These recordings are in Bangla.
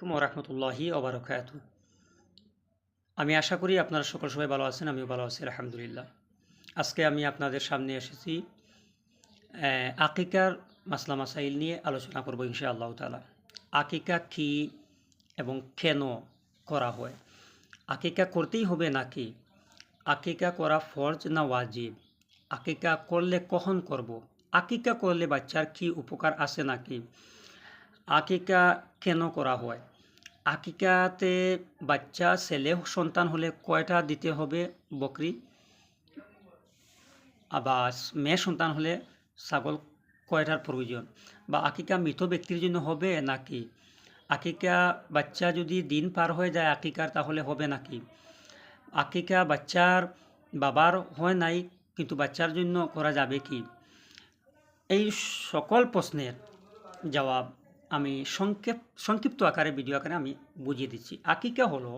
আলাইকুম ওরহমতুল্লাহি ওবরকাত আমি আশা করি আপনারা সকল সবাই ভালো আছেন, আমিও ভালো আছি, আলহামদুলিল্লাহ। আজকে আমি আপনাদের সামনে এসেছি আকিকার মাসলা মাসাইল নিয়ে আলোচনা করব ইনশা আল্লাহ তালা আকিকা কি এবং কেন করা হয়? আকিকা করতেই হবে নাকি? আকিকা করা ফরজ না ওয়াজিব? আকিকা করলে কখন করব? আকিকা করলে বাচ্চার কি উপকার আছে নাকি? আকিকা কেন করা হয়? আকিকাতে বাচ্চা, ছেলে, সন্তান হলে কয়টা দিতে হবে বকরি? আবার মেয়ে, সন্তান হলে ছাগল কয়টার প্রয়োজন? বা আকিকা মৃত ব্যক্তির জন্য হবে নাকি? আকিকা বাচ্চা যদি দিন পার হয়ে যায় আকিকার, তাহলে হবে নাকি? আকিকা বাচ্চার বাবার হয় নাই, কিন্তু বাচ্চার জন্য করা যাবে কি? এই সকল প্রশ্নের জবাব আমি সংক্ষেপ, সংক্ষিপ্ত আকারে ভিডিও আকারে আমি বুঝিয়ে দিচ্ছি। আকিকা হলো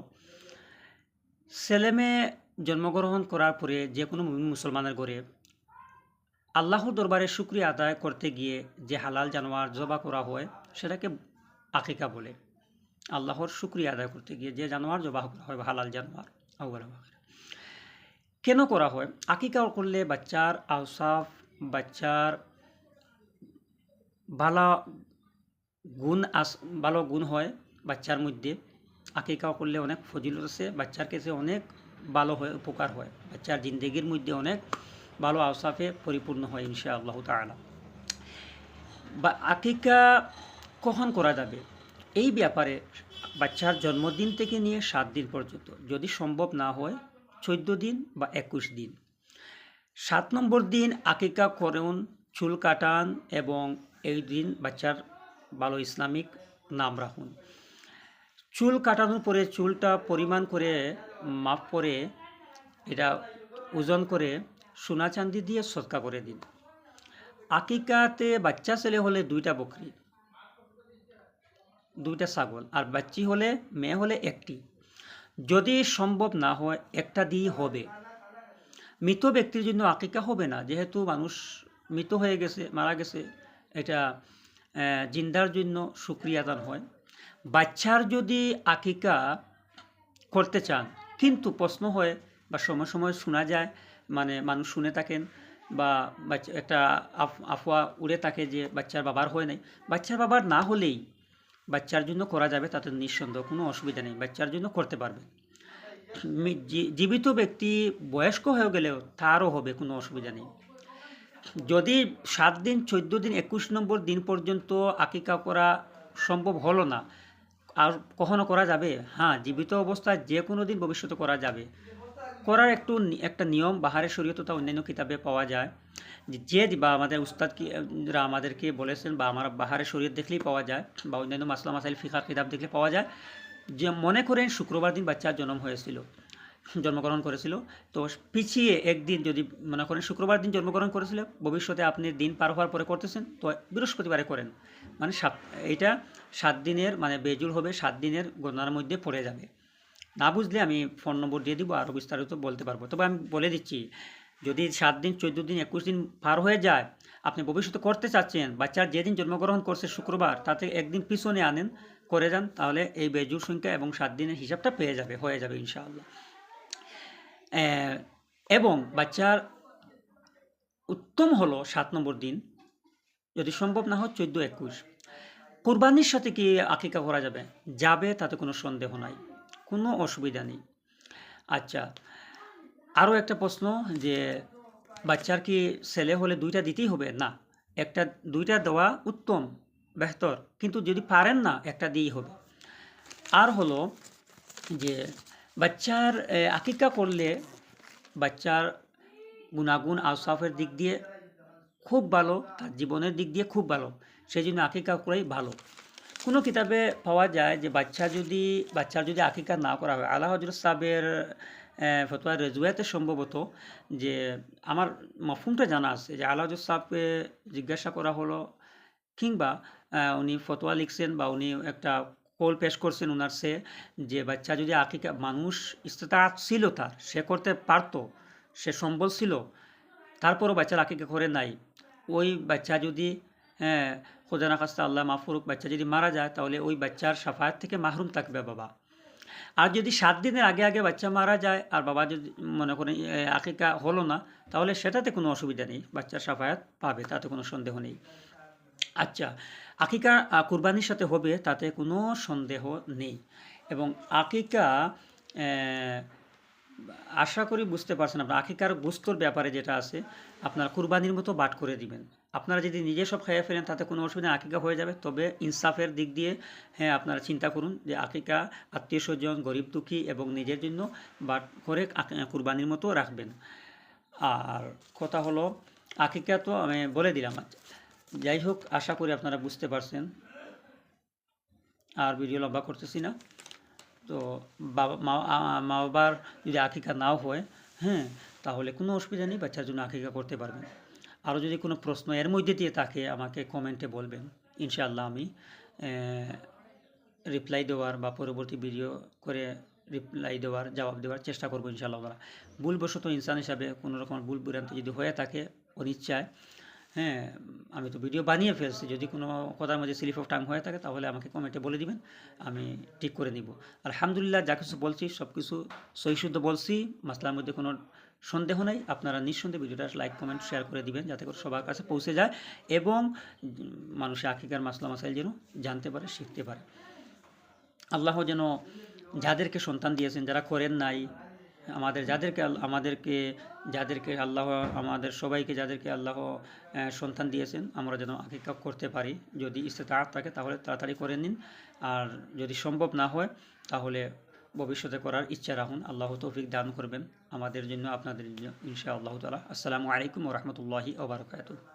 ছেলেমেয়ে জন্মগ্রহণ করার পরে যে কোনো মুসলমানের ঘরে আল্লাহর দরবারে শুক্রিয়া আদায় করতে গিয়ে যে হালাল জানোয়ার জবা করা হয়, সেটাকে আকিকা বলে। আল্লাহর শুক্রিয়া আদায় করতে গিয়ে যে জানোয়ার জবা করা হয়, হালাল জানোয়ার কেন করা হয়? আকিকা করলে বাচ্চার আউসাফ বাচ্চার ভালো গুণ আস, ভালো গুণ হয় বাচ্চার মধ্যে। আকিকা করলে অনেক ফজিলত আছে বাচ্চার কাছে অনেক ভালো হয়, উপকার হয়। বাচ্চার জিন্দগির মধ্যে অনেক ভালো আওসাফে পরিপূর্ণ হয় ইনশা আল্লাহ তালা বা আকিকা কখন করা যাবে? এই ব্যাপারে বাচ্চার জন্মদিন থেকে নিয়ে সাত দিন পর্যন্ত। যদি সম্ভব না হয়, চোদ্দ দিন বা একুশ দিন। সাত নম্বর দিন আকিকা করুন, চুল কাটান এবং এই দিন বাচ্চার ভালো ইসলামিক নাম রাখুন। চুল কাটানোর পরে চুলটা পরিমাণ করে মাপ করে এটা ওজন করে সোনা চাঁদি দিয়ে সৎকা করে দিন। আকিকাতে বাচ্চা ছেলে হলে দুইটা বকরি, দুইটা ছাগল, আর বাচ্চি হলে, মেয়ে হলে একটি। যদি সম্ভব না হয়, একটা দিয়ে হবে। মৃত ব্যক্তির জন্য আকিকা হবে না, যেহেতু মানুষ মৃত হয়ে গেছে, মারা গেছে, এটা জিন্দার জন্য সুক্রিয়াদান হয়। বাচ্চার যদি আকিকা করতে চান, কিন্তু প্রশ্ন হয় বা সময় সময় শোনা যায় মানে মানুষ শুনে থাকেন বা একটা আফ- আফওয়া উড়ে থাকে যে বাচ্চার বাবার হয় নাই, বাচ্চার বাবার না হলেই বাচ্চার জন্য করা যাবে তাতে নিঃসন্দেহ কোনো অসুবিধা নেই, বাচ্চার জন্য করতে পারবে। জীবিত ব্যক্তি বয়স্ক হয়ে গেলেও তারও হবে কোনো অসুবিধা নেই। যদি সাত দিন, চোদ্দ দিন, একুশ নম্বর দিন পর্যন্ত আকিকা করা সম্ভব হলো না, আর কখনো করা যাবে? হ্যাঁ জীবিত অবস্থায় যে কোনো দিন ভবিষ্যতে করা যাবে। করার একটু একটা নিয়ম বাহারের শরীয়ত তথা অন্যান্য কিতাবে পাওয়া যায়। যে বা আমাদের উস্তাদ কি, রা আমাদেরকে বলেছেন বা আমার বাহারের শরীয়ত দেখলেই পাওয়া যায় বা অন্যান্য মাসলা, মাসাইল ফিকার কিতাব দেখলে পাওয়া যায়। যে মনে করেন শুক্রবার দিন বাচ্চার জন্ম হয়েছিল। জন্মগ্রহণ করেছিল। তো পিছিয়ে একদিন যদি মনে করেন শুক্রবার দিন জন্মগ্রহণ করেছিল, ভবিষ্যতে আপনি দিন পার হওয়ার পরে করতেছেন, তো বৃহস্পতিবারে করেন। মানে সাত এইটা সাত দিনের মানে বেজুল হবে সাত দিনের গণনার মধ্যে পড়ে যাবে। না বুঝলে আমি ফোন নম্বর দিয়ে দিব, আরও বিস্তারিত বলতে পারব। তবে আমি বলে দিচ্ছি, যদি সাত দিন, চোদ্দ দিন, একুশ দিন পার হয়ে যায়, আপনি ভবিষ্যতে করতে চাচ্ছেন বাচ্চার যেদিন জন্মগ্রহণ করছে শুক্রবার, তাতে একদিন পিছনে আনেন, করে যান, তাহলে এই বেজুর সংখ্যা এবং সাত দিনের হিসাবটা পেয়ে যাবে, হয়ে যাবে ইনশাআল্লাহ। এবং বাচ্চার উত্তম হলো সাত নম্বর দিন, যদি সম্ভব না হয় চোদ্দ একুশ। কোরবানির সাথে কি আকিকা করা যাবে? যাবে, তাতে কোনো সন্দেহ নাই, কোনো অসুবিধা নেই। আচ্ছা আরও একটা প্রশ্ন যে বাচ্চার কি ছেলে হলে দুইটা দিতেই হবে? না, একটা, দুইটা দেওয়া উত্তম, বেহতর, কিন্তু যদি পারেন না, একটা দিয়েই হবে। আর হলো যে বাচ্চার আকিকা করলে বাচ্চার গুণাগুণ, আওসাফের দিক দিয়ে খুব ভালো, তার জীবনের দিক দিয়ে খুব ভালো। সেই জন্য আকিকা করাই ভালো। কোনো কিতাবে পাওয়া যায় যে বাচ্চা যদি, বাচ্চার যদি আকিকা না করা হয়। আল্লাহ হজরত সাহেবের ফতোয়া রেজুয়াতে সম্ভবত যে আমার মফহুমটা জানা আছে যে আল্লাহ হজরত সাহেবকে জিজ্ঞাসা করা হলো কিংবা উনি ফতোয়া লিখছেন বা উনি একটা কোল পেশ করছেন ওনার সে, যে বাচ্চা যদি আকিকা, মানুষ ইস্তেতাত ছিল তার, সে করতে পারতো, সে সম্বল ছিল, তারপরও বাচ্চার আকিকা করে নাই। ওই বাচ্চা যদি হ্যাঁ খোদা না খাস্তা আল্লাহ মাফরুক বাচ্চা যদি মারা যায়, তাহলে ওই বাচ্চার সাফায়াত থেকে মাহরুম থাকবে বাবা। আর যদি সাত দিনের আগে আগে বাচ্চা মারা যায়, আর বাবা যদি মনে করেন আকিকা হলো না, তাহলে সেটাতে কোনো অসুবিধা নেই, বাচ্চার সাফায়াত পাবে, তাতে কোনো সন্দেহ নেই। আচ্ছা আকিকা কুরবানির সাথে হবে তাতে কোনো সন্দেহ নেই। এবং আকিকা আশা করি বুঝতে পারছেন আপনার, আকিকার গোস্তর ব্যাপারে যেটা আছে, আপনার কুরবানির মতো বাট করে দিবেন। আপনারা যদি নিজে সব খাইয়ে ফেলেন, তাতে কোনো অসুবিধা আকিকা হয়ে যাবে। তবে ইনসাফের দিক দিয়ে হ্যাঁ আপনারা চিন্তা করুন যে আকিকা আত্মীয় স্বজন, গরিব দুঃখী এবং নিজের জন্য বাট করে কুরবানির মতো রাখবেন। আর কথা হলো, আকিকা তো আমি বলে দিলাম যাই হোক, আশা করি আপনারা বুঝতে পারছেন। আর ভিডিও লম্বা করতেছি না। তো বাবা, মা মা বাবার যদি আকিকা নাও হয় হ্যাঁ তাহলে কোনো অসুবিধা নেই, বাচ্চার জন্য আকিকা করতে পারবেন। আরও যদি কোনো প্রশ্ন এর মধ্যে দিয়ে থাকে, আমাকে কমেন্টে বলবেন। ইনশাআল্লাহ আমি রিপ্লাই দেওয়ার বা পরবর্তী ভিডিও করে রিপ্লাই দেওয়ার, জবাব দেওয়ার চেষ্টা করব ইনশাআল্লাহ ভুলবশত ইনসান হিসাবে কোনো রকম ভুল ভ্রান্তি যদি হয়ে থাকে, অনিচ্ছায় হ্যাঁ আমি তো ভিডিও বানিয়ে ফেলছি। যদি কোনো কথার মধ্যে স্লিপ অফ টাইম হয়ে থাকে, তাহলে আমাকে কমেন্টে বলে দিবেন। আমি ঠিক করে নিব। আলহামদুলিল্লাহ, যা কিছু বলছি, সব কিছু সহিশুদ্ধ বলছি। মাসলার মধ্যে কোনো সন্দেহ নেই। আপনারা নিঃসন্দেহে ভিডিওটা লাইক কমেন্ট শেয়ার করে দিবেন, যাতে করে সবার কাছে পৌঁছে যায় এবং মানুষের আকিকার মাসলা মাসাইল যেন জানতে পারে, শিখতে পারে। আল্লাহ যেন যাদেরকে সন্তান দিয়েছেন, যারা করেন নাই আমাদের যাদেরকে আমাদেরকে, যাদেরকে আল্লাহ, আমাদের সবাইকে যাদেরকে আল্লাহ সন্তান দিয়েছেন, আমরা যেন আকিকা করতে পারি। যদি ইস্তেতাআত থাকে, তাহলে তাড়াতাড়ি করে নিন। আর যদি সম্ভব না হয়, তাহলে ভবিষ্যতে করার ইচ্ছা রাখুন। আল্লাহ তৌফিক দান করবেন। আমাদের জন্য, আপনাদের জন্য ইনশা আল্লাহ তালা আসসালামু আলাইকুম রহমতুল্লাহি ওবরাকাতুহ